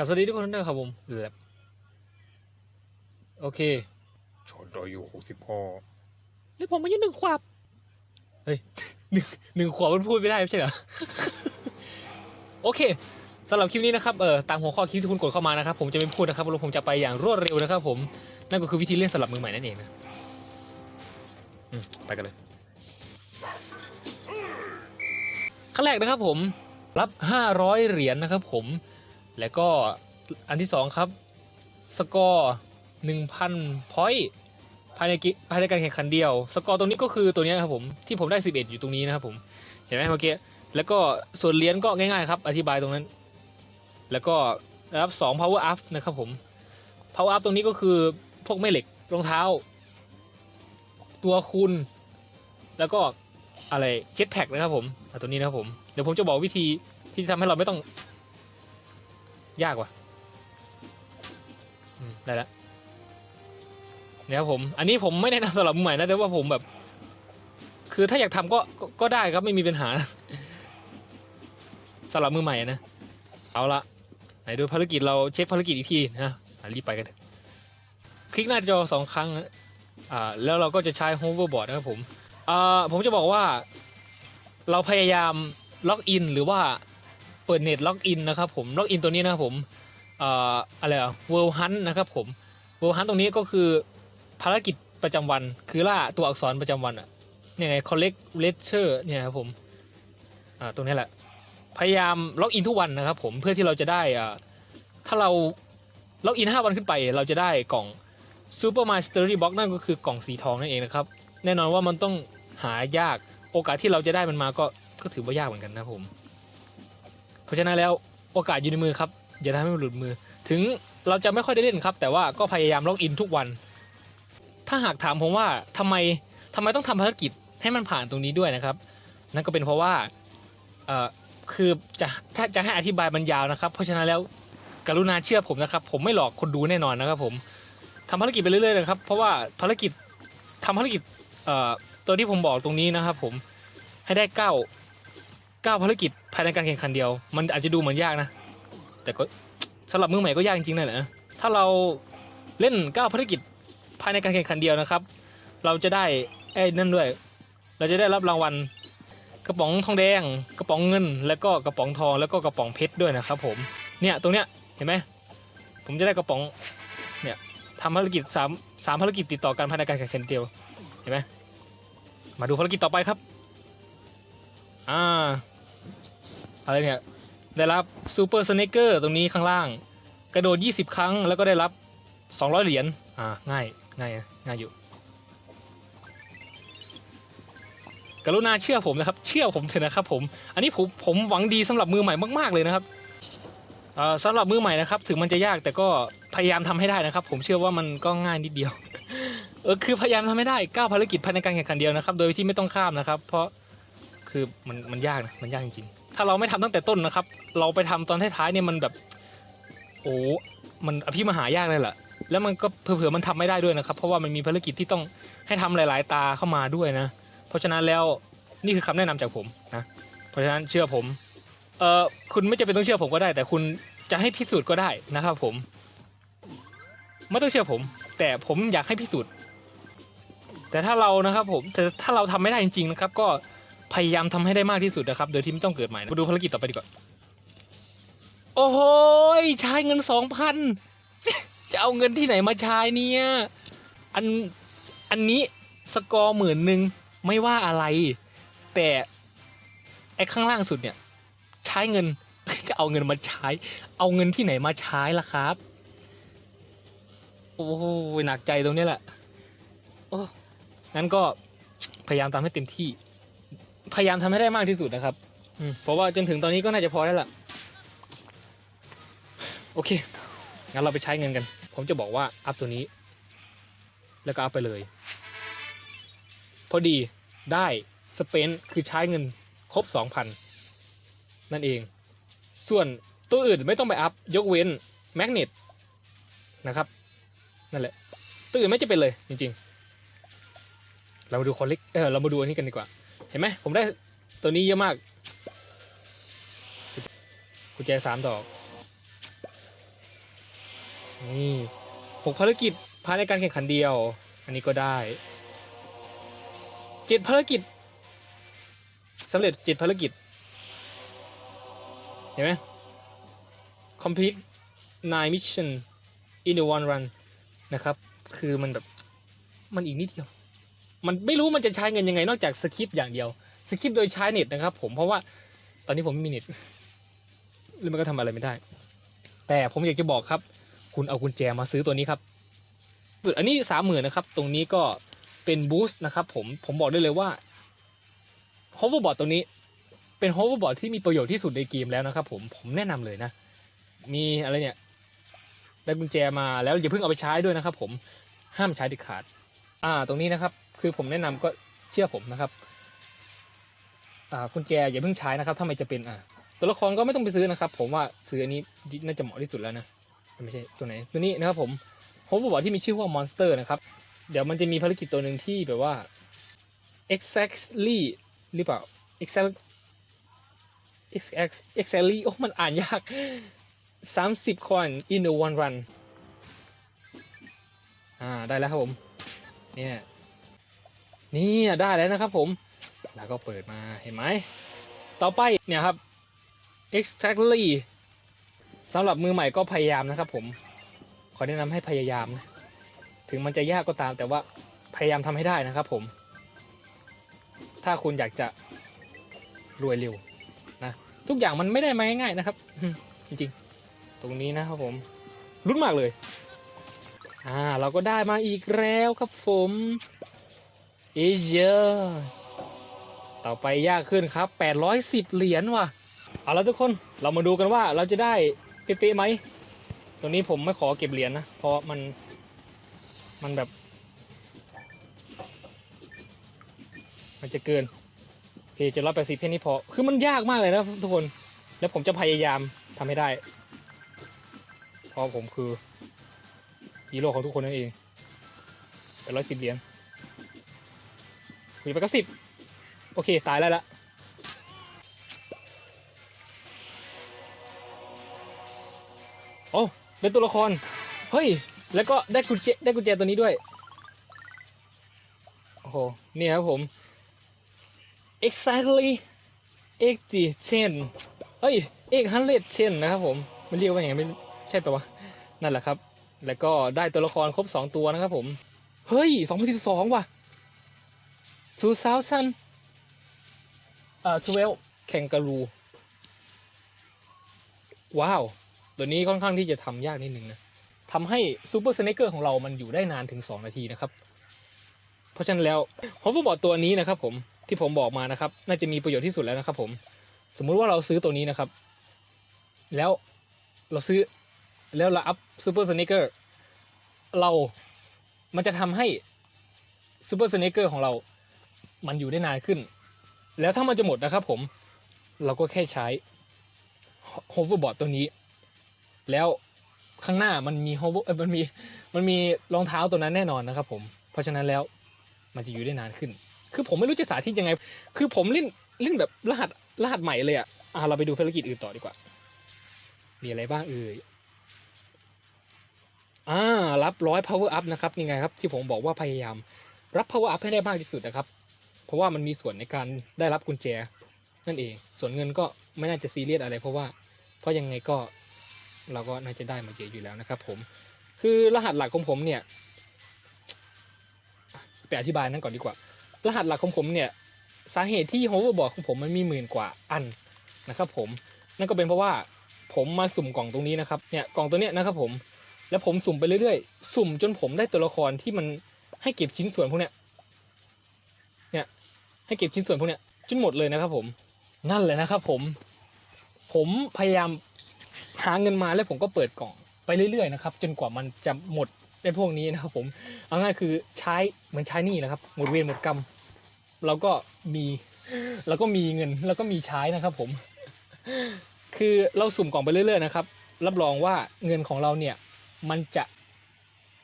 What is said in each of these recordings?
กับสวัสดีทุกคนด้วยครับผมแบบโอเคชนเราอยู่หกสิบพ่อแล้วผมอายุหนึ่งขวบเฮ้ยหนึ่งหนึ่งขวบมันพูดไม่ได้ไม่ใช่เหรอ โอเคสำหรับคลิปนี้นะครับ เออตามหัวข้อคลิปที่คุณกดเข้ามานะครับ ผมจะไม่พูดนะครับแล้วผมจะไปอย่างรวดเร็วนะครับผม นั่นก็คือวิธีเล่นสำหรับมือใหม่นั่นเองนะอืมไปกันเลย ขั้นแรกนะครับผม รับ 500 เหรียญนะครับผม แล้วก็อันที่สองครับ สกอร์1,000พอยต์ภายในกิภายในการแข่งขันเดียว สกอร์ตรงนี้ก็คือตัวนี้ครับผมที่ผมได้ 11 อยู่ตรงนี้นะครับผมเห็นไหมเมื่อกี้แล้วก็ส่วนเหรียญก็ง่ายๆครับอธิบายตรงนั้น แล้วก็รับ2 power up นะครับผม power up ตรงนี้ก็คือพวกแม่เหล็กรองเท้า ตัวคูณแล้วก็อะไรเจ็ตแพ็กนะครับผมตัวนี้นะครับผม เดี๋ยวผมจะบอกวิธีที่ทำให้เราไม่ต้อง ยากว่ะได้แล้วเนี่ยผม อันนี้ผมไม่แนะนำสำหรับมือใหม่นะแต่ว่าผมแบบ คือถ้าอยากทำก็ก็ได้ครับไม่มีปัญหาสำหรับมือใหม่นะเอาละไหนดูภารกิจเราเช็คภารกิจอีกทีนะรีบไปกันคลิกหน้าจอสองครั้งอ่าแล้วเราก็จะใช้ hoverboard นะครับผมอ่าผมจะบอกว่า เราพยายามล็อกอินหรือว่า เปิดเน็ตล็อกอินนะครับผมล็อกอินตัวนี้นะครับผมอ่าอะไรอะ World Hunt นะครับผม World Hunt ตรงนี้ก็คือภารกิจประจำวัน คือล่าตัวอักษรประจำวันอะเนี่ยไง collect letter เนี่ยครับผมอ่าตรงนี้แหละ พยายามล็อกอินทุกวันนะครับผมเพื่อที่เราจะได้อ่าถ้าเราล็อกอิน 5 วันขึ้นไป เราจะได้กล่อง Super Mystery Box นั่นก็คือกล่องสีทองนั่นเองนะครับ แน่นอนว่ามันต้องหายากโอกาสที่เราจะได้มันมาก็ก็ถือว่ายากเหมือนกันนะครับผม เพราะฉะนั้นแล้วโอกาสอยู่ในมือครับอย่าทำให้มันหลุดมือ ถึงเราจะไม่ค่อยได้เล่นครับ แต่ว่าก็พยายามล็อกอินทุกวัน ถ้าหากถามผมว่าทำไมทำไมต้องทำภารกิจให้มันผ่านตรงนี้ด้วยนะครับ นั่นก็เป็นเพราะว่าเอ่อคือจะถ้าจะให้อธิบายมันยาวนะครับ เพราะฉะนั้นแล้วกรุณาเชื่อผมนะครับ ผมไม่หลอกคนดูแน่นอนนะครับผมทำภารกิจไปเรื่อยๆนะครับ เพราะว่าภารกิจทำภารกิจเอ่อตัวที่ผมบอกตรงนี้นะครับ ผมให้ได้เก้าเก้าภารกิจ ภายในการแข่งขันเดียว มันอาจจะดูเหมือนยากนะ แต่ก็สำหรับมือใหม่ก็ยากจริงๆนั่นแหละนะถ้าเราเล่นเก้าภารกิจภายในการแข่งขันเดียวนะครับ เราจะได้ไอ้นั่นด้วย เราจะได้รับรางวัลกระป๋องทองแดง กระป๋องเงิน แล้วก็กระป๋องทอง แล้วก็กระป๋องเพชรด้วยนะครับ ผม เนี่ยตรงเนี้ยเห็นไหมผมจะได้กระป๋อง เนี่ยทำภารกิจสามสามภารกิจติดต่อกันภายในการแข่งขันเดียว เห็นไหมมาดูภารกิจต่อไปครับ อ่า อะไรเนี่ยได้รับซูเปอร์สเนคเกอร์ตรงนี้ข้างล่าง กระโดด 20 ครั้ง แล้วก็ได้รับ 200 เหรียญอ่าง่ายง่ายง่ายอยู่ กรุณาเชื่อผมนะครับ เชื่อผมเถอะนะครับ ผม อันนี้ผมผมหวังดีสำหรับมือใหม่มากๆเลยนะครับสำหรับมือใหม่นะครับ ถึงมันจะยากแต่ก็พยายามทำให้ได้นะครับ ผมเชื่อว่ามันก็ง่ายนิดเดียวเออคือพยายามทำให้ได้ก้าภารกิจภายในการแข่งขันเดียวนะครับ โดยที่ไม่ต้องข้ามนะครับ เพราะคือมันมันยากนะมันยากจริงๆ ถ้าเราไม่ทำตั้งแต่ต้นนะครับ เราไปทำตอนท้ายๆเนี่ยมันแบบโอ้มันอภิมหายากเลยแหละแล้วมันก็เผื่อๆมันทำไม่ได้ด้วยนะครับ เพราะว่ามันมีภารกิจที่ต้องให้ทำหลาย ๆ ตาเข้ามาด้วยนะ เพราะฉะนั้นแล้วนี่คือคำแนะนำจากผมนะเพราะฉะนั้นเชื่อผมเออคุณไม่จำเป็นต้องเชื่อผมก็ได้ แต่คุณจะให้พิสูจน์ก็ได้นะครับ ผมไม่ต้องเชื่อผม แต่ผมอยากให้พิสูจน์แต่ถ้าเรานะครับผมแต่ถ้าเราทำไม่ได้จริง ๆ นะครับ ก็ พยายามทำให้ได้มากที่สุดนะครับ โดยที่ไม่ต้องเกิดใหม่นะมาดูภารกิจต่อไปดีกว่า โอ้โหยใช้เงินสองพันจะเอาเงินที่ไหนมาใช้เนี่ยอันอันนี้สกอร์หมื่นหนึ่งไม่ว่าอะไร แต่ไอ้ข้างล่างสุดเนี่ย ใช้เงินจะเอาเงินมาใช้ เอาเงินที่ไหนมาใช้ล่ะครับ โอ้โหหนักใจตรงนี้แหละโอ้งั้นก็พยายามทำให้เต็มที่ พยายามทำให้ได้มากที่สุดนะครับอืมเพราะว่าจนถึงตอนนี้ก็น่าจะพอแล้วล่ะ โอเค งั้นเราไปใช้เงินกัน ผมจะบอกว่าอัพตัวนี้ แล้วก็อัพไปเลย พอดีได้สเปนคือใช้เงินครบ 2,000 นั่นเอง ส่วนตัวอื่นไม่ต้องไปอัพ ยกเว้นแมกเนตนะครับ นั่นแหละ ตัวอื่นไม่จะเป็นเลยจริงๆ เรามาดูคอนเล็กเออเรามาดูอันนี้กันดีกว่า เห็นไหมผมได้ตัวนี้เยอะมาก กุญแจสามดอก นี่หกภารกิจภายในการแข่งขันเดียว อันนี้ก็ได้เจ็ดภารกิจสำเร็จเจ็ดภารกิจ เห็นไหม complete nine mission in one run นะครับ คือมันแบบ มันอีกนิดเดียว มันไม่รู้มันจะใช้เงินยังไง นอกจากสคริปต์อย่างเดียวสคริปต์โดยใช้เน็ตนะครับ ผมเพราะว่าตอนนี้ผมไม่มีเน็ตแล้วมันก็ทำอะไรไม่ได้ แต่ผมอยากจะบอกครับ คุณเอากุญแจมาซื้อตัวนี้ครับสุดอันนี้สามหมื่นนะครับ ตรงนี้ก็เป็นบูสต์นะครับ ผมผมบอกได้เลยว่า hoverboard ตัวนี้เป็น hoverboard ที่มีประโยชน์ที่สุดในเกมแล้วนะครับ ผมผมแนะนำเลยนะ มีอะไรเนี่ยได้กุญแจมาแล้วอย่าเพิ่งเอาไปใช้ด้วยนะครับ ผมห้ามใช้เด็ดขาด อ่าตรงนี้นะครับคือผมแนะนำก็เชื่อผมนะครับอ่ากุญแจอย่าเพิ่งใช้นะครับ ถ้าไม่จะเป็นอ่าตัวละครก็ไม่ต้องไปซื้อนะครับ ผมว่าซื้ออันนี้น่าจะเหมาะที่สุดแล้วนะไม่ใช่ตัวไหนตัวนี้นะครับผมโฮมบอร์ดที่มีชื่อว่า Monster นะครับเดี๋ยวมันจะมีภารกิจตัวหนึ่งที่แบบว่า exactly หรือเปล่า exact exact exactly โอ้มันอ่านยาก 30 coin in the one run อ่า ได้แล้วครับผม เนี่ยนี่ได้แล้วนะครับผม แล้วก็เปิดมาเห็นไหม ต่อไปเนี่ยครับ exactly สำหรับมือใหม่ก็พยายามนะครับผม ขอแนะนำให้พยายามนะ ถึงมันจะยากก็ตามแต่ว่าพยายามทำให้ได้นะครับผม ถ้าคุณอยากจะรวยเร็วนะทุกอย่างมันไม่ได้มาง่ายๆนะครับ จริงๆ ตรงนี้นะครับผม รุ้นมากเลย อ่าเราก็ได้มาอีกแล้วครับผมเอเยอต่อไปยากขึ้นครับ 810 เหรียญว่ะ เอาละทุกคนเรามาดูกันว่าเราจะได้เป๊ะๆไหม ตรงนี้ผมไม่ขอเก็บเหรียญนะเพราะมัน มันแบบ มันจะเกินโอเคจะร้อยแปดสิบแค่นี้พอ คือมันยากมากเลยนะทุกคน แล้วผมจะพยายามทำให้ได้ เพราะผมคือ ฮีโร่ของทุกคนนั่นเองเป็นร้อยสิบเหรียญคุยไปก็สิบโอเค ตายแล้วละโอ้เป็นตัวละคร เฮ้ย แล้วก็ได้กุญแจได้กุญแจตัวนี้ด้วย โอ้โห นี่ครับผม exactly 80 10เอ้ย800 10นะครับผม มันเรียกว่าอย่างไงไม่ใช่ปะวะ นั่นแหละครับ แล้วก็ได้ตัวละครครบ 2 ตัวนะครับผม เฮ้ย 2012 ว่ะ2000เอ่อ12แข่งการู ว้าว ตัวนี้ค่อนข้างที่จะทำยากนิดนึงนะทำให้ซูเปอร์สเนคเกอร์ของเรามันอยู่ได้นานถึง 2 นาทีนะครับ เพราะฉะนั้นแล้วฮอฟเวอร์บอร์ดตัวนี้นะครับผมที่ผมบอกมานะครับ น่าจะมีประโยชน์ที่สุดแล้วนะครับผม สมมุติว่าเราซื้อตัวนี้นะครับ แล้วเราซื้อ แล้วเราอัพซูเปอร์สเนคเกอร์เรามันจะทำให้ซูเปอร์สเนคเกอร์ของเรา มันอยู่ได้นานขึ้น แล้วถ้ามันจะหมดนะครับผมเราก็แค่ใช้โฮเวอร์บอร์ดตัวนี้ แล้วข้างหน้ามันมีโฮเวอร์มันมีมันมีรองเท้าตัวนั้นแน่นอนนะครับผมเพราะฉะนั้นแล้วมันจะอยู่ได้นานขึ้น คือผมไม่รู้จะสาธิตยังไง คือผมเล่นเล่นแบบรหัสรหัสใหม่เลยอะอะเราไปดูภารกิจอื่นต่อดีกว่า มีอะไรบ้างเอ่ยอ่า รับร้อย power up นะครับยังไงครับที่ผมบอกว่าพยายามรับ power up ให้ได้มากที่สุดนะครับ เพราะว่ามันมีส่วนในการได้รับกุญแจนั่นเอง ส่วนเงินก็ไม่น่าจะซีเรียสอะไร เพราะว่าเพราะยังไงก็เราก็น่าจะได้มาเยอะอยู่แล้วนะครับ ผม คือรหัสหลักของผมเนี่ยไปอธิบายนั่นก่อนดีกว่า รหัสหลักของผมเนี่ยสาเหตุที่ hoverboard ของผมมันมีหมื่นกว่าอันนะครับ ผมนั่นก็เป็นเพราะว่าผมมาสุ่มกล่องตรงนี้นะครับเนี่ยกล่องตัวเนี้ยนะครับ ผม แล้วผมสุ่มไปเรื่อยๆ สุ่มจนผมได้ตัวละครที่มันให้เก็บชิ้นส่วนพวกเนี้ย เนี่ย ให้เก็บชิ้นส่วนพวกเนี้ยจนหมดเลยนะครับผม นั่นแหละนะครับผม ผมพยายามหาเงินมาแล้วผมก็เปิดกล่องไปเรื่อยๆนะครับ จนกว่ามันจะหมดในพวกนี้นะครับผม เอาง่ายคือใช้เหมือนใช้หนี่นะครับ หมดเวรหมดกรรมเราก็มีเราก็มีเงินแล้วก็มีใช้นะครับ ผม คือเราสุ่มกล่องไปเรื่อย ๆ นะครับ รับรองว่าเงินของเราเนี่ย มันจะ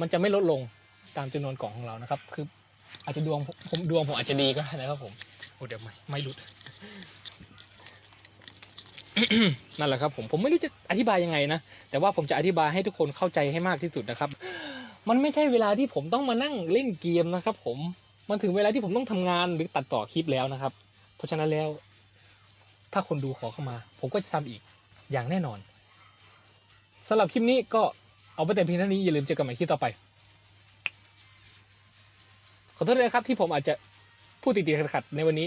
มันจะไม่ลดลงตามจำนวนกล่องของเรานะครับ คืออาจจะดวงผมดวงผมอาจจะดีก็ได้นะครับผมโอ้เดี๋ยวไม่ไม่หลุด นั่นแหละครับผมผมไม่รู้จะอธิบายยังไงนะ แต่ว่าผมจะอธิบายให้ทุกคนเข้าใจให้มากที่สุดนะครับ มันไม่ใช่เวลาที่ผมต้องมานั่งเล่นเกมนะครับ ผมมันถึงเวลาที่ผมต้องทำงานหรือตัดต่อคลิปแล้วนะครับ เพราะฉะนั้นแล้ว ถ้าคนดูขอเข้ามา ผมก็จะทำอีกอย่างแน่นอนสำหรับคลิปนี้ก็ เอาไปแต่เพียงเท่านี้อย่าลืมเจอกันใหม่คลิปต่อไป ขอโทษเลยครับที่ผมอาจจะพูดติดๆขัดๆในวันนี้